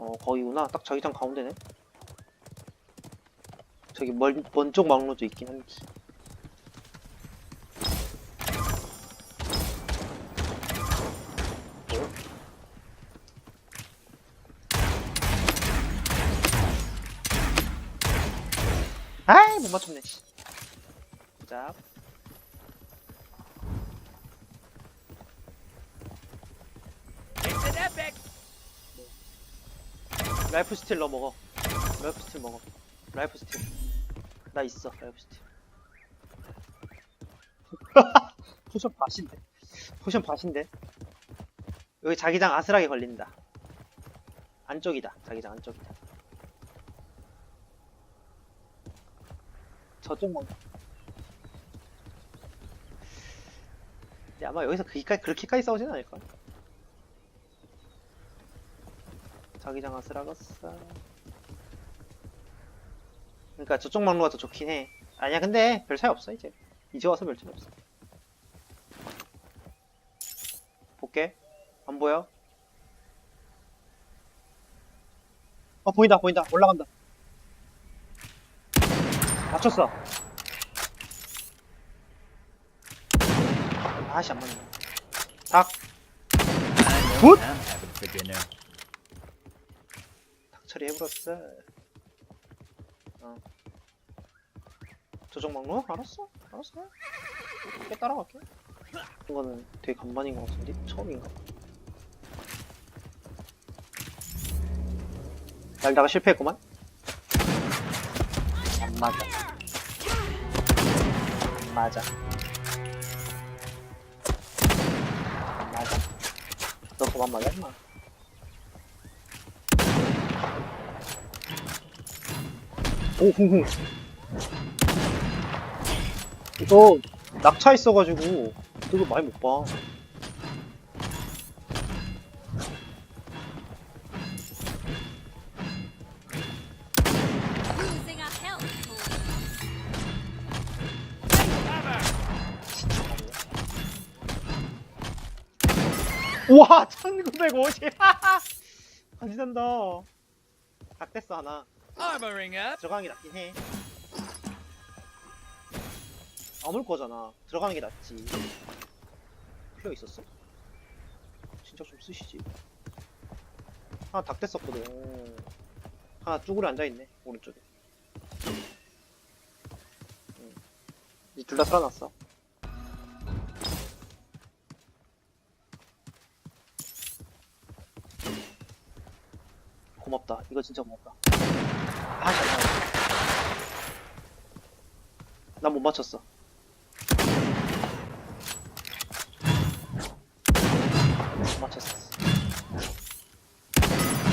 어 거기구나. 딱 자기장 가운데네. 저기 멀, 먼쪽 막로도 있긴 한데. 아이 못 맞췄네 씨. 자 라이프 스틸 너 먹어. 라이프 스틸 먹어. 라이프 스틸. 나 있어 라이프 스틸. 포션 밭인데? 포션 밭인데? 여기 자기장 아슬하게 걸린다. 안쪽이다. 자기장 안쪽이다. 저쪽 먹 근데 아마 여기서 그기까지 그렇게까지 싸우진 않을 거야 자기장 아슬아갔어 그러니까 저쪽 막로가 더 좋긴 해. 아니야 근데 별 차이 없어 이제. 이제 와서 별 차이 없어. 볼게. 안 보여? 어 보인다 보인다. 올라간다. 맞췄어. 아씨 안 맞네. 닭. I 처리해버렸어. 어. 조정 막로? 알았어. 알았어. 깨 따라갈게. 이거는 되게 간만인 것 같은데? 처음인가? 날다가 실패했구만? 안 맞아. 안 맞아. 안 맞아. 너 그만 맞아, 임마. 오, 흥흥. 이거 낙차 있어가지고 이거 많이 못 봐. Using a health potion. 우와, 1950. 간지난다. 닭 됐어 하나. Armoring. 들어가는 게 낫긴 해. 아물 거잖아. 들어가는 게 낫지. 필요 있었어? 진짜 좀 쓰시지. 하나 닭 됐었거든. 하나 쭈그려 앉아있네. 오른쪽에. 응. 이제 둘다 살아났어. 고맙다. 이거 진짜 고맙다. 아, 잠깐만. 난못 맞췄어. 못 맞췄어.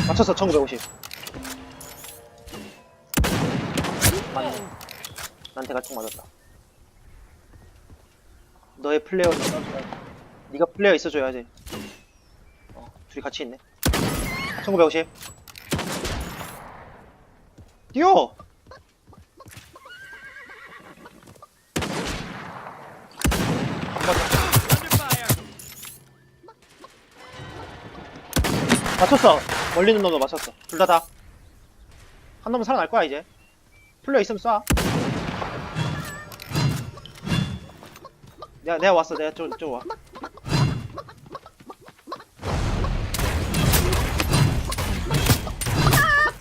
맞췄어, 1950. 맞네. 난 대가총 맞았다. 너의 플레이어 네가 플레이어 있어줘야지. 어, 둘이 같이 있네. 1950. 뛰어! 맞췄어. 멀리 있는 놈도 맞췄어. 둘 다 다. 한 놈은 살아날 거야 이제. 플레이 있으면 쏴. 내가 내가 왔어. 내가 좀 좀 와.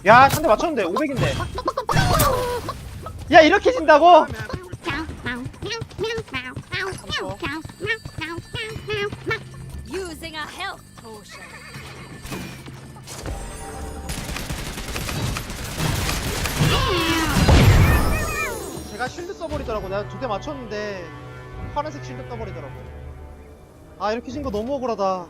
야, 한대 맞췄는데 500인데. 야, 이렇게 진다고? Using a health potion. 제가 쉴드 써버리더라고. 내가 두 대 맞췄는데 파란색 쉴드 떠버리더라고. 아, 이렇게 진 거 너무 억울하다.